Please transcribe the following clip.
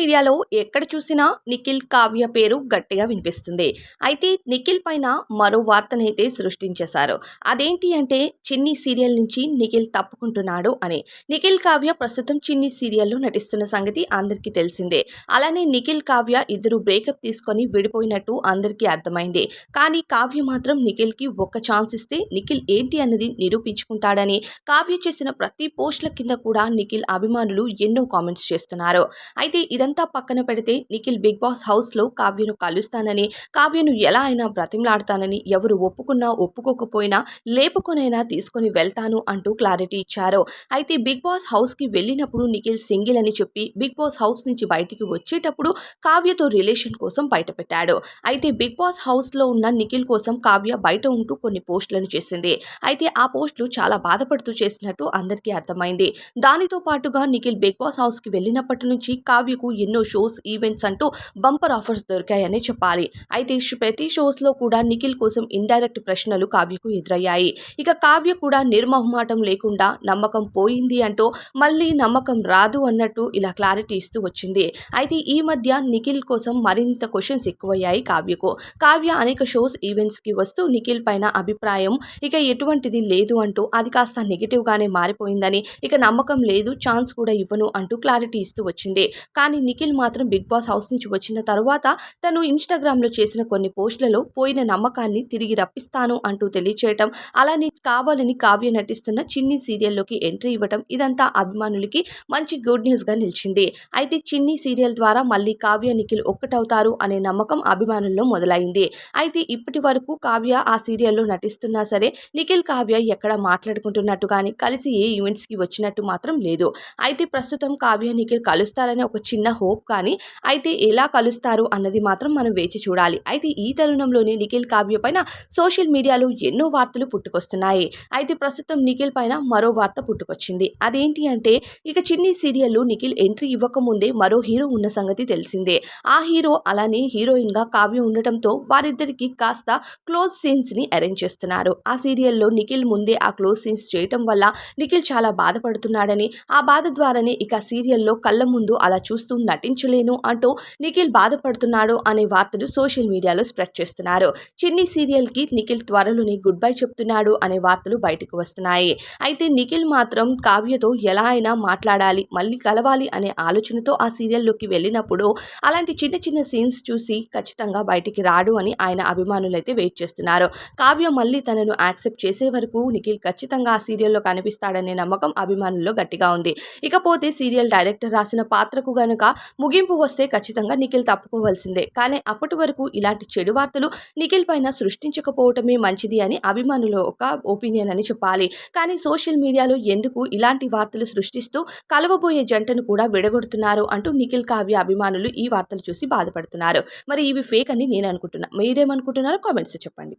మీడియాలో ఎక్కడ చూసినా నిఖిల్ కావ్య పేరు గట్టిగా వినిపిస్తుంది. అయితే నిఖిల్ పైన మరో వార్తనైతే సృష్టించేశారు. అదేంటి అంటే చిన్ని సీరియల్ నుంచి నిఖిల్ తప్పుకుంటున్నాడు అని. నిఖిల్ కావ్య ప్రస్తుతం చిన్ని సీరియల్లో నటిస్తున్న సంగతి అందరికీ తెలిసిందే. అలానే నిఖిల్ కావ్య ఇద్దరు బ్రేకప్ తీసుకొని విడిపోయినట్టు అందరికీ అర్థమైంది. కానీ కావ్య మాత్రం నిఖిల్కి ఒక్క ఛాన్స్ ఇస్తే నిఖిల్ ఏంటి అన్నది నిరూపించుకుంటాడని కావ్య చేసిన ప్రతి పోస్టుల కింద కూడా నిఖిల్ అభిమానులు ఎన్నో కామెంట్స్ చేస్తున్నారు. అయితే ఇదంతా పక్కన పెడితే నిఖిల్ బిగ్ బాస్ హౌస్లో కావ్యను కలుస్తానని కావ్యను ఎలా అయినా బ్రతిమలాడతానని ఎవరు ఒప్పుకున్నా ఒప్పుకోకపోయినా లేపుకొనైనా తీసుకొని వెళ్తాను అంటూ క్లారిటీ ఇచ్చారు. అయితే బిగ్ బాస్ హౌస్కి వెళ్ళినప్పుడు నిఖిల్ సింగిల్ అని చెప్పి బిగ్ బాస్ హౌస్ నుంచి బయటికి వచ్చేటప్పుడు కావ్యతో రిలేషన్ కోసం బయటపెట్టాడు. అయితే బిగ్ బాస్ హౌస్లో ఉన్న నిఖిల్ కోసం కావ్య బయట ఉంటూ కొన్ని పోస్టులను చేసింది. అయితే ఆ పోస్టులు చాలా బాధపడుతూ చేసినట్టు అందరికీ అర్థమైంది. దానితో పాటుగా నిఖిల్ బిగ్ బాస్ హౌస్కి వెళ్ళినప్పటి నుంచి కావ్యకు ఎన్నో షోస్ ఈవెంట్స్ అంటూ బంపర్ ఆఫర్స్ దొరికాయని చెప్పాలి. అయితే ప్రతి షోస్లో కూడా నిఖిల్ కోసం ఇండైరెక్ట్ ప్రశ్నలు కావ్యకు ఎదురయ్యాయి. ఇక కావ్య కూడా నిర్మహమాటం లేకుండా నమ్మకం పోయింది అంటూ మళ్ళీ నమ్మకం రాదు అన్నట్టు ఇలా క్లారిటీ ఇస్తూ వచ్చింది. అయితే ఈ మధ్య నిఖిల్ కోసం మరింత క్వశ్చన్స్ ఎక్కువయ్యాయి కావ్యకు. కావ్య అనేక షోస్ ఈవెంట్స్కి వస్తూ నిఖిల్ పైన అభిప్రాయం ఇక ఎటువంటిది లేదు అంటూ అది కాస్త నెగిటివ్గానే మారిపోయిందని ఇక నమ్మకం లేదు ఛాన్స్ కూడా ఇవ్వను అంటూ క్లారిటీ ఇస్తూ వచ్చింది. కానీ నిఖిల్ మాత్రం బిగ్ బాస్ హౌస్ నుంచి వచ్చిన తరువాత తను ఇన్స్టాగ్రామ్లో చేసిన కొన్ని పోస్టులలో పోయిన నమ్మకాన్ని తిరిగి రప్పిస్తాను అంటూ తెలియచేయటం అలానే కావాలని కావ్య నటిస్తున్న చిన్ని సీరియల్లోకి ఎంట్రీ ఇవ్వటం ఇదంతా అభిమానులకి మంచి గుడ్ న్యూస్గా నిలిచింది. అయితే చిన్ని సీరియల్ ద్వారా మళ్ళీ కావ్య నిఖిల్ ఒక్కటవుతారు అనే నమ్మకం అభిమానుల్లో మొదలైంది. అయితే ఇప్పటి వరకు కావ్య ఆ సీరియల్లో నటిస్తున్నా సరే నిఖిల్ కావ్య ఎక్కడ మాట్లాడుకుంటున్నట్టు కానీ కలిసి ఏ ఈవెంట్స్కి వచ్చినట్టు మాత్రం లేదు. అయితే ప్రస్తుతం కావ్య నిఖిల్ కలుస్తారనే ఒక చిన్న హోప్ కానీ అయితే ఎలా కలుస్తారు అన్నది మాత్రం మనం వేచి చూడాలి. అయితే ఈ తరుణంలోనే నిఖిల్ కావ్య పైన సోషల్ మీడియాలో ఎన్నో వార్తలు పుట్టుకొస్తున్నాయి. అయితే ప్రస్తుతం నిఖిల్ పైన మరో వార్త పుట్టుకొచ్చింది. అదేంటి అంటే ఇక చిన్ని సీరియల్లో నిఖిల్ ఎంట్రీ ఇవ్వకముందే మరో హీరో ఉన్న సంగతి తెలిసిందే. ఆ హీరో అలానే హీరోయిన్గా కావ్య ఉండటంతో వారిద్దరికి కాస్త క్లోజ్ సీన్స్ని అరేంజ్ చేస్తున్నారు. ఆ సీరియల్లో నిఖిల్ ముందే ఆ క్లోజ్ సీన్స్ చేయటం వల్ల నిఖిల్ చాలా బాధపడుతున్నాడని ఆ బాధ ద్వారానే ఇక సీరియల్లో కళ్ళ ముందు అలా చూస్తూ నటించలేను అంటూ నిఖిల్ బాధపడుతున్నాడు అనే వార్తలు సోషల్ మీడియాలో స్ప్రెడ్ చేస్తున్నారు. చిన్ని సీరియల్కి నిఖిల్ త్వరలోనే గుడ్ బై చెప్తున్నాడు అనే వార్తలు బయటకు వస్తున్నాయి. అయితే నిఖిల్ మాత్రం కావ్యతో ఎలా అయినా మాట్లాడాలి మళ్ళీ కలవాలి అనే ఆలోచనతో ఆ సీరియల్లోకి వెళ్ళినప్పుడు అలాంటి చిన్న చిన్న సీన్స్ చూసి ఖచ్చితంగా బయటికి రాడు అని ఆయన అభిమానులైతే వెయిట్ చేస్తున్నారు. కావ్య మళ్ళీ తనను యాక్సెప్ట్ చేసే వరకు నిఖిల్ ఖచ్చితంగా ఆ సీరియల్లో కనిపిస్తాడనే నమ్మకం అభిమానుల్లో గట్టిగా ఉంది. ఇకపోతే సీరియల్ డైరెక్టర్ రాసిన పాత్రకు గనుక ముగింపు వస్తే ఖచ్చితంగా నిఖిల్ తప్పుకోవాల్సిందే. కానీ అప్పటి వరకు ఇలాంటి చెడు వార్తలు నిఖిల్ పైన సృష్టించకపోవటమే మంచిది అని అభిమానుల ఒక ఒపీనియన్ అని చెప్పాలి. కానీ సోషల్ మీడియాలో ఎందుకు ఇలాంటి వార్తలు సృష్టిస్తూ కలవబోయే జంటను కూడా విడగొడుతున్నారు అంటూ నిఖిల్ కావ్య అభిమానులు ఈ వార్తలు చూసి బాధపడుతున్నారు. మరి ఇవి ఫేక్ అని నేను అనుకుంటున్నా. మీరేమనుకుంటున్నారో కామెంట్స్ చెప్పండి.